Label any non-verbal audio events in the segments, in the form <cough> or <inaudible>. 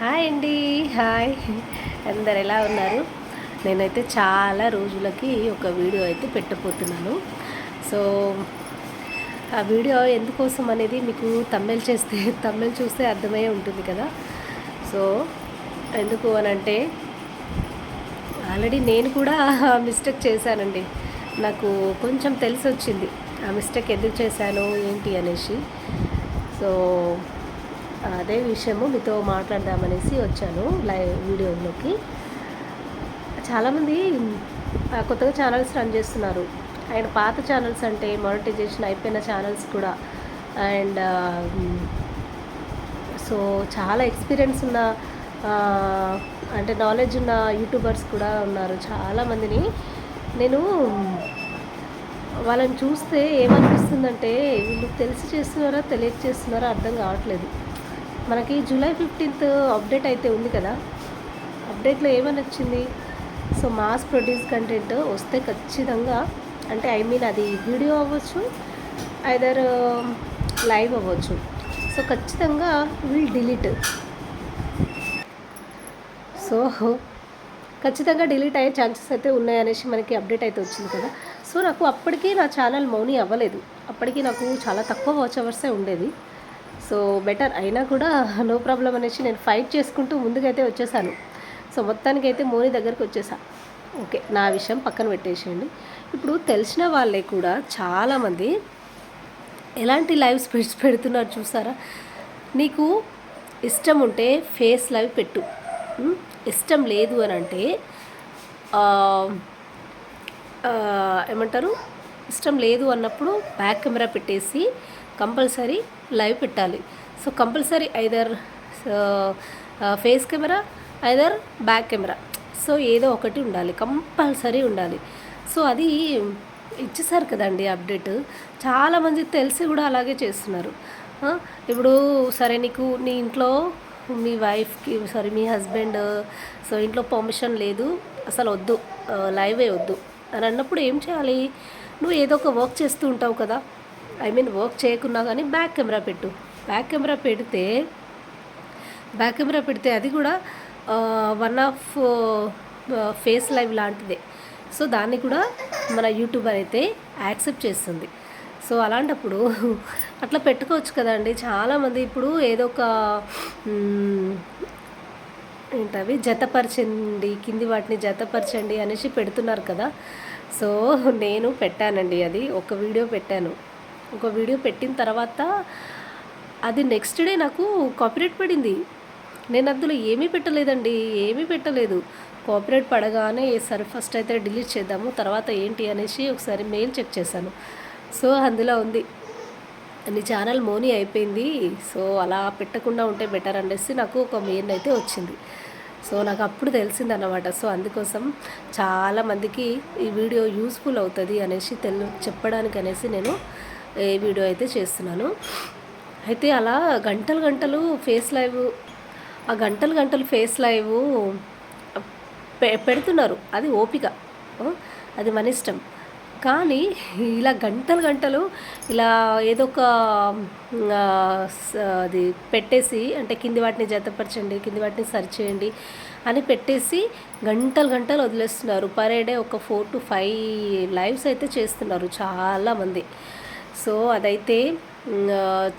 Hi అండి hi. అందరు ఎలా ఉన్నారు? నేనైతే చాలా రోజులకి ఒక వీడియో అయితే పెట్టబోతున్నాను. సో ఆ వీడియో ఎందుకోసం అనేది మీకు తమ్మెల్ చేస్తే తమ్మెల్ చూస్తే అర్థమయ్యే ఉంటుంది కదా. సో ఎందుకు అని అంటే ఆల్రెడీ నేను కూడా ఆ మిస్టేక్ చేశానండి. నాకు కొంచెం తెలిసి వచ్చింది ఆ మిస్టేక్ ఎందుకు చేశాను ఏంటి అనేసి. సో అదే విషయము మీతో మాట్లాడదామనేసి వచ్చాను లైవ్ వీడియోలోకి. చాలామంది కొత్తగా ఛానల్స్ రన్ చేస్తున్నారు. అండ్ పాత ఛానల్స్ అంటే మానిటైజేషన్ అయిపోయిన ఛానల్స్ కూడా. అండ్ సో చాలా ఎక్స్పీరియన్స్ ఉన్న అంటే నాలెడ్జ్ ఉన్న యూట్యూబర్స్ కూడా ఉన్నారు చాలామందిని. నేను వాళ్ళని చూస్తే ఏమనిపిస్తుందంటే వీళ్ళు తెలిసి చేస్తున్నారా తెలియక చేస్తున్నారా అర్థం కావట్లేదు. మనకి జూలై ఫిఫ్టీన్త్ అప్డేట్ అయితే ఉంది కదా. అప్డేట్లో ఏమని వచ్చింది? సో మాస్ ప్రొడ్యూస్ కంటెంట్ వస్తే ఖచ్చితంగా అంటే ఐ మీన్ అది వీడియో అవ్వచ్చు ఐదర్ um, లైవ్ అవ్వచ్చు. సో ఖచ్చితంగా విల్ డిలీట్. సో ఖచ్చితంగా డిలీట్ అయ్యే ఛాన్సెస్ అయితే ఉన్నాయనేసి మనకి అప్డేట్ అయితే వచ్చింది కదా. సో నాకు అప్పటికీ నా ఛానల్ మౌని అవ్వలేదు. అప్పటికి నాకు చాలా తక్కువ వాచ్ అవర్సే ఉండేది. సో బెటర్ అయినా కూడా నో ప్రాబ్లం అనేసి నేను ఫైట్ చేసుకుంటూ ముందుకైతే వచ్చేసాను. సో మొత్తానికి అయితే మోని దగ్గరికి వచ్చేసా. ఓకే నా విషయం పక్కన పెట్టేసేయండి. ఇప్పుడు తెలిసిన వాళ్ళే కూడా చాలామంది ఎలాంటి లైవ్ స్పెడ్స్ పెడుతున్నారు చూసారా? నీకు ఇష్టం ఉంటే ఫేస్ లైవ్ పెట్టు. ఇష్టం లేదు అని అంటే ఏమంటారు? ఇష్టం లేదు అన్నప్పుడు బ్యాక్ కెమెరా పెట్టేసి కంపల్సరీ లైవ్ పెట్టాలి. So compulsory either face camera either back camera. So ఏదో ఒకటి ఉండాలి కంపల్సరీ ఉండాలి. సో అది ఇచ్చేసారు కదండి అప్డేట్. చాలామంది తెలిసి కూడా అలాగే చేస్తున్నారు. ఇప్పుడు సరే నీకు నీ ఇంట్లో మీ వైఫ్కి సారీ మీ హస్బెండ్ సో ఇంట్లో పర్మిషన్ లేదు అసలు వద్దు లైవే వద్దు. అని అన్నప్పుడు ఏం చేయాలి? నువ్వు ఏదో ఒక వర్క్ చేస్తూ ఉంటావు కదా. ఐ మీన్ వర్క్ చేయకున్నా కానీ బ్యాక్ కెమెరా పెట్టు. బ్యాక్ కెమెరా పెడితే బ్యాక్ కెమెరా పెడితే అది కూడా వన్ ఆఫ్ ఫేస్ లైవ్ లాంటిదే. సో దాన్ని కూడా మన యూట్యూబర్ అయితే యాక్సెప్ట్ చేస్తుంది. సో అలాంటప్పుడు అట్లా పెట్టుకోవచ్చు కదండి చాలామంది ఇప్పుడు ఏదో ఒక ఏంటవి? జతపరచండి కింది వాటిని జతపరచండి అనేసి పెడుతున్నారు కదా. సో నేను పెట్టానండి అది ఒక వీడియో పెట్టాను. ఒక వీడియో పెట్టిన తర్వాత అది నెక్స్ట్ డే నాకు కాపీరేట్ పడింది. నేను అందులో ఏమీ పెట్టలేదండి ఏమీ పెట్టలేదు. కాపీరైట్ పడగానే సరే ఫస్ట్ అయితే డిలీట్ చేద్దాము తర్వాత ఏంటి అనేసి ఒకసారి మెయిల్ చెక్ చేశాను. సో అందులో ఉంది నీ ఛానల్ మోనీ అయిపోయింది సో అలా పెట్టకుండా ఉంటే బెటర్ అనేసి నాకు ఒక మెయిల్ అయితే వచ్చింది. సో నాకు అప్పుడు తెలిసిందన్నమాట. సో అందుకోసం చాలామందికి ఈ వీడియో యూస్ఫుల్ అవుతుంది అనేసి తెలు చెప్పడానికి అనేసి నేను ఈ వీడియో అయితే చేస్తున్నాను. అయితే అలా గంటలు గంటలు ఫేస్ లైవ్ ఆ గంటలు గంటలు ఫేస్ లైవ్ పె పెడుతున్నారు. అది ఓపిక. అది మన ఇష్టం. కానీ ఇలా గంటలు గంటలు ఇలా ఏదో ఒక స- అది పెట్టేసి అంటే కింది వాటిని జతపరచండి కింది వాటిని సరి చేయండి అని పెట్టేసి గంటలు గంటలు వదిలేస్తున్నారు. పర్ డే ఒక ఫోర్ టు ఫైవ్ లైవ్స్ అయితే చేస్తున్నారు చాలామంది. సో అదైతే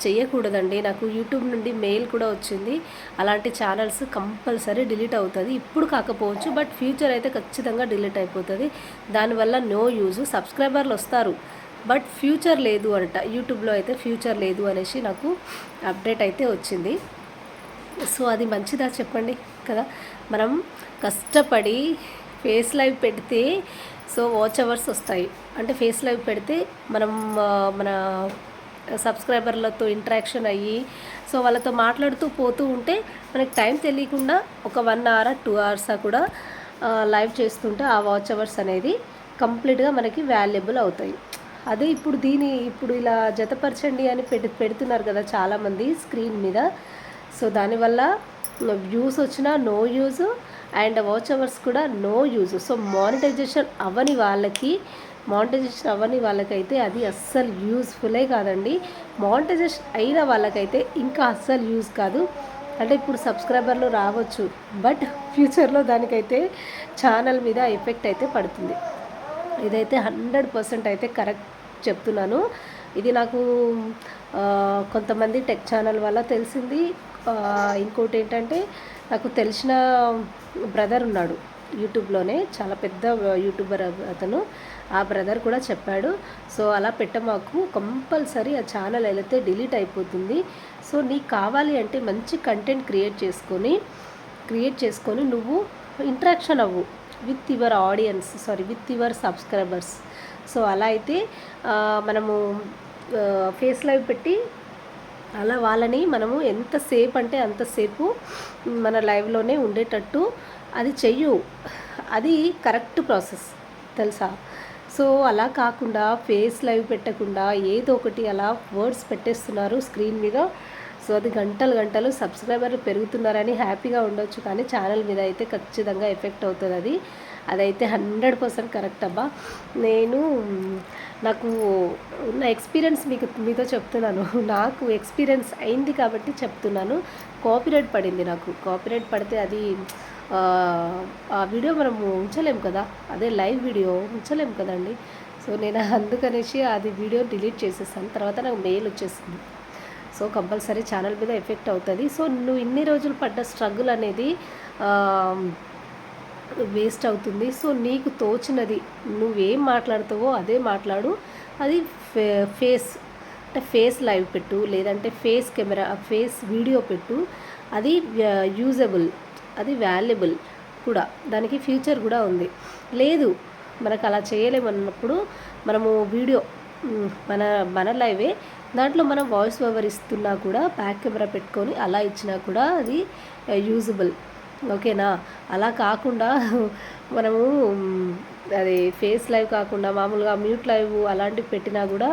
చేయకూడదండి నాకు యూట్యూబ్ నుండి మెయిల్ కూడా వచ్చింది. అలాంటి ఛానల్స్ కంపల్సరీ డిలీట్ అవుతుంది. ఇప్పుడు కాకపోవచ్చు బట్ ఫ్యూచర్ అయితే ఖచ్చితంగా డిలీట్ అయిపోతుంది. దానివల్ల నో యూజ్. సబ్స్క్రైబర్లు వస్తారు బట్ ఫ్యూచర్ లేదు అంట. యూట్యూబ్లో అయితే ఫ్యూచర్ లేదు అనేసి నాకు అప్డేట్ అయితే వచ్చింది. సో అది మంచిదా చెప్పండి కదా? మనం కష్టపడి ఫేస్ లైవ్ పెడితే సో వాచ్ అవర్స్ వస్తాయి. అంటే ఫేస్ లైవ్ పెడితే మనం మన సబ్స్క్రైబర్లతో ఇంటరాక్షన్ అయ్యి సో వాళ్ళతో మాట్లాడుతూ పోతూ ఉంటే మనకి టైం తెలియకుండా ఒక వన్ అవర్ టూ అవర్స్ కూడా లైవ్ చేస్తుంటే ఆ వాచ్ అవర్స్ అనేది కంప్లీట్గా మనకి వాల్యుబుల్ అవుతాయి. అదే ఇప్పుడు దీని ఇప్పుడు ఇలా జతపరచండి అని పెడు పెడుతున్నారు కదా చాలామంది స్క్రీన్ మీద. సో దానివల్ల వ్యూస్ వచ్చినా no use and watch hours కూడా నో యూజ్. సో మానిటైజేషన్ అవ్వని వాళ్ళకి మానిటైజేషన్ అవ్వని వాళ్ళకైతే అది అస్సలు యూస్ఫుల్లే కాదండి. మానిటైజేషన్ అయిన వాళ్ళకైతే ఇంకా అస్సలు యూజ్ కాదు. అంటే ఇప్పుడు సబ్స్క్రైబర్లు రావచ్చు బట్ ఫ్యూచర్లో దానికైతే ఛానల్ మీద ఎఫెక్ట్ అయితే పడుతుంది. ఇదైతే హండ్రెడ్ పర్సెంట్ అయితే కరెక్ట్ చెప్తున్నాను. ఇది నాకు కొంతమంది టెక్ ఛానల్ వల్ల తెలిసింది. ఇంకోటి ఏంటంటే నాకు తెలిసిన బ్రదర్ ఉన్నాడు యూట్యూబ్లోనే చాలా పెద్ద యూట్యూబర్ అతను. ఆ బ్రదర్ కూడా చెప్పాడు. సో అలా పెట్టమాకు కంపల్సరీ ఆ ఛానల్ అయితే డిలీట్ అయిపోతుంది సో నీకు కావాలి అంటే మంచి కంటెంట్ క్రియేట్ చేసుకొని క్రియేట్ చేసుకొని నువ్వు ఇంట్రాక్షన్ అవ్వు with your audience sorry with your subscribers. So అలా అయితే మనము ఫేస్ లైవ్ పెట్టి అలా వాళ్ళని మనము ఎంతసేపు అంటే అంతసేపు మన లైవ్లోనే ఉండేటట్టు అది చెయ్యు. అది కరెక్ట్ ప్రాసెస్ తెలుసా? సో అలా కాకుండా ఫేస్ లైవ్ పెట్టకుండా ఏదో ఒకటి అలా వర్డ్స్ పెట్టేస్తున్నారు స్క్రీన్ మీద. సో అది గంటలు గంటలు సబ్స్క్రైబర్ పెరుగుతున్నారని హ్యాపీగా ఉండొచ్చు. కానీ ఛానల్ మీద అయితే ఖచ్చితంగా ఎఫెక్ట్ అవుతుంది అది. అదైతే హండ్రెడ్ పర్సెంట్ కరెక్ట్ అబ్బా. నేను నాకు ఉన్న ఎక్స్పీరియన్స్ మీకు మీతో చెప్తున్నాను. <laughs> నాకు ఎక్స్పీరియన్స్ అయింది కాబట్టి చెప్తున్నాను. కాపీరైట్ పడింది నాకు. కాపీరైట్ పడితే అది ఆ, వీడియో మనము ఉంచలేము కదా? అదే లైవ్ వీడియో ఉంచలేము కదండి? సో నేను అందుకనేసి అది వీడియో డిలీట్ చేసేసాను. తర్వాత నాకు మెయిల్ వచ్చేసింది. సో కంపల్సరీ ఛానల్ మీద ఎఫెక్ట్ అవుతుంది. సో నువ్వు ఇన్ని రోజులు పడ్డ స్ట్రగుల్ అనేది వేస్ట్ అవుతుంది. సో నీకు తోచినది నువ్వేం మాట్లాడుతావో అదే మాట్లాడు. అది ఫే ఫేస్ అంటే ఫేస్ లైవ్ పెట్టు లేదంటే ఫేస్ కెమెరా ఫేస్ వీడియో పెట్టు. అది యూజబుల్. అది వాల్యుబుల్ కూడా దానికి ఫ్యూచర్ కూడా ఉంది. లేదు మనకు అలా చేయలేమన్నప్పుడు మనము వీడియో మన మన లైవే దాంట్లో మనం వాయిస్ ఓవర్ ఇస్తున్నా కూడా బ్యాక్ కెమెరా పెట్టుకొని అలా ఇచ్చినా కూడా అది యూజబుల్. ఓకేనా? అలా కాకుండా <laughs> మనము అది ఫేస్ లైవ్ కాకుండా మామూలుగా మ్యూట్ లైవ్ అలాంటివి పెట్టినా కూడా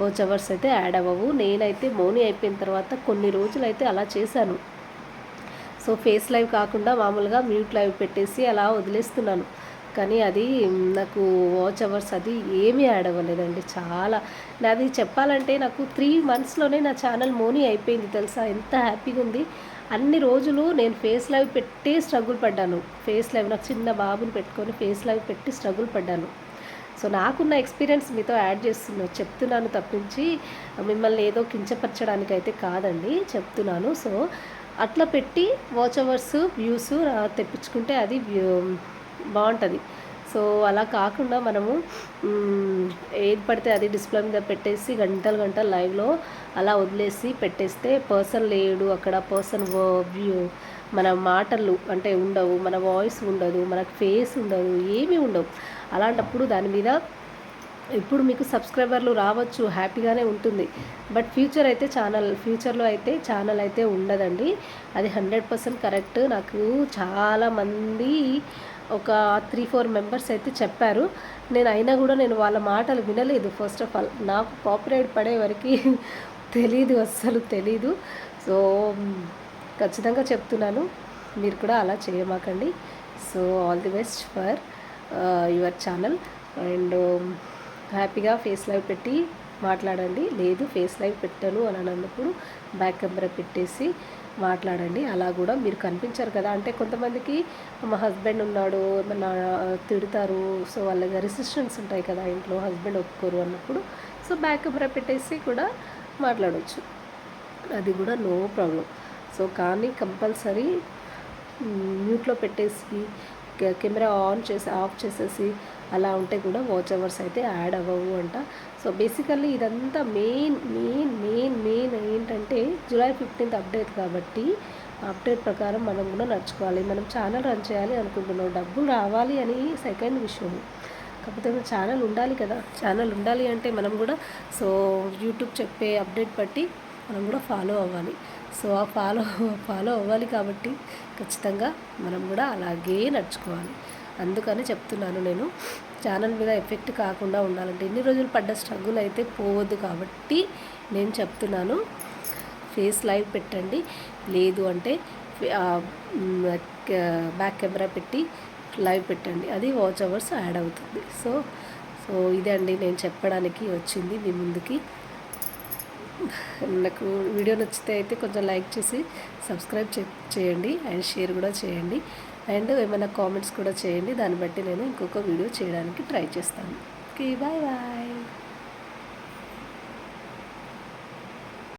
వాచ్ అవర్స్ అయితే యాడ్ అవ్వవు. నేనైతే మౌని అయిపోయిన తర్వాత కొన్ని రోజులు అయితే అలా చేశాను. సో ఫేస్ లైవ్ కాకుండా మామూలుగా మ్యూట్ లైవ్ పెట్టేసి అలా వదిలేస్తున్నాను. కానీ అది నాకు వాచ్ అవర్స్ అది ఏమీ యాడ్ అవ్వలేదండి. చాలా నాది చెప్పాలంటే నాకు త్రీ మంత్స్లోనే నా ఛానల్ మోనీ అయిపోయింది తెలుసా? ఎంత హ్యాపీగా ఉంది. అన్ని రోజులు నేను ఫేస్ లైవ్ పెట్టి స్ట్రగుల్ పడ్డాను. ఫేస్ లైవ్ నాకు చిన్న బాబుని పెట్టుకొని ఫేస్ లైవ్ పెట్టి స్ట్రగుల్ పడ్డాను. సో నాకున్న ఎక్స్పీరియన్స్ మీతో యాడ్ చేస్తున్నాను చెప్తున్నాను తప్పించి మిమ్మల్ని ఏదో కించపరచడానికి అయితే కాదండి చెప్తున్నాను. సో అట్లా పెట్టి వాచ్ అవర్స్ వ్యూస్ తెప్పించుకుంటే అది వ్యూ- బాగుంటుంది. సో అలా కాకుండా మనము ఏది పడితే అది డిస్ప్లే మీద పెట్టేసి గంటలు గంటలు లైవ్లో అలా వదిలేసి పెట్టేస్తే పర్సన్ లేడు అక్కడ పర్సన్ వ్యూ మన మాటలు అంటే ఉండవు మన వాయిస్ ఉండదు మనకు ఫేస్ ఉండదు ఏమీ ఉండవు. అలాంటప్పుడు దాని మీద ఇప్పుడు మీకు సబ్స్క్రైబర్లు రావచ్చు హ్యాపీగానే ఉంటుంది. బట్ ఫ్యూచర్ అయితే ఛానల్ ఫ్యూచర్లో అయితే ఛానల్ అయితే ఉండదండి. అది హండ్రెడ్ పర్సెంట్ కరెక్ట్. నాకు చాలామంది ఒక త్రీ ఫోర్ మెంబర్స్ అయితే చెప్పారు. నేను అయినా కూడా నేను వాళ్ళ మాటలు వినలేదు. ఫస్ట్ ఆఫ్ ఆల్ నాకు కాపరేట్ పడే వరకు <laughs> తెలీదు అస్సలు తెలీదు. సో ఖచ్చితంగా చెప్తున్నాను. మీరు కూడా అలా చేయమాకండి. So all the best for uh, your channel. And హ్యాపీగా ఫేస్ లైవ్ పెట్టి మాట్లాడండి. లేదు ఫేస్ లైవ్ పెట్టను అని అన్నప్పుడు బ్యాక్ కెమెరా పెట్టేసి మాట్లాడండి. అలా కూడా మీరు కనిపించారు కదా. అంటే కొంతమందికి మా హస్బెండ్ ఉన్నాడు ఏమన్నా తిడతారు. సో వాళ్ళకి రెసిస్టెన్స్ ఉంటాయి కదా ఇంట్లో హస్బెండ్ ఒప్పుకోరు అన్నప్పుడు. సో బ్యాక్ కెమెరా పెట్టేసి కూడా మాట్లాడవచ్చు అది కూడా నో ప్రాబ్లం. సో కానీ కంపల్సరీ మ్యూట్లో పెట్టేసి కె- కెమెరా ఆన్ చేసి ఆఫ్ చేసేసి అలా ఉంటే కూడా వాచ్ అవర్స్ అయితే యాడ్ అవ్వవు అంట. సో బేసికల్లీ ఇదంతా మెయిన్ మెయిన్ మెయిన్ మెయిన్ ఏంటంటే జూలై ఫిఫ్టీన్త్ అప్డేట్ కాబట్టి అప్డేట్ ప్రకారం మనం కూడా నడుచుకోవాలి. మనం ఛానల్ రన్ చేయాలి అనుకుంటున్నాం. డబ్బులు రావాలి అని సెకండ్ విషయం. కాకపోతే ఛానల్ ఉండాలి కదా. ఛానల్ ఉండాలి అంటే మనం కూడా సో యూట్యూబ్ చెప్పే అప్డేట్ బట్టి మనం కూడా ఫాలో అవ్వాలి. సో ఆ ఫాలో ఫాలో అవ్వాలి కాబట్టి ఖచ్చితంగా మనం కూడా అలాగే నడుచుకోవాలి. అందుకని చెప్తున్నాను నేను. ఛానల్ మీద ఎఫెక్ట్ కాకుండా ఉండాలంటే ఎన్ని రోజులు పడ్డ స్ట్రగుల్ అయితే పోవద్దు కాబట్టి నేను చెప్తున్నాను. ఫేస్ లైవ్ పెట్టండి. లేదు అంటే బ్యాక్ కెమెరా పెట్టి లైవ్ పెట్టండి. అది వాచ్ అవర్స్ యాడ్ అవుతుంది. సో సో ఇదే అండి నేను చెప్పడానికి వచ్చింది మీ ముందుకి. నాకు వీడియో నచ్చితే అయితే కొంచెం లైక్ చేసి సబ్స్క్రైబ్ చే చేయండి. అండ్ షేర్ కూడా చేయండి. అండ్ ఏమైనా కామెంట్స్ కూడా చేయండి. దాన్ని బట్టి నేను ఇంకొక వీడియో చేయడానికి ట్రై చేస్తాను. Okay bye bye.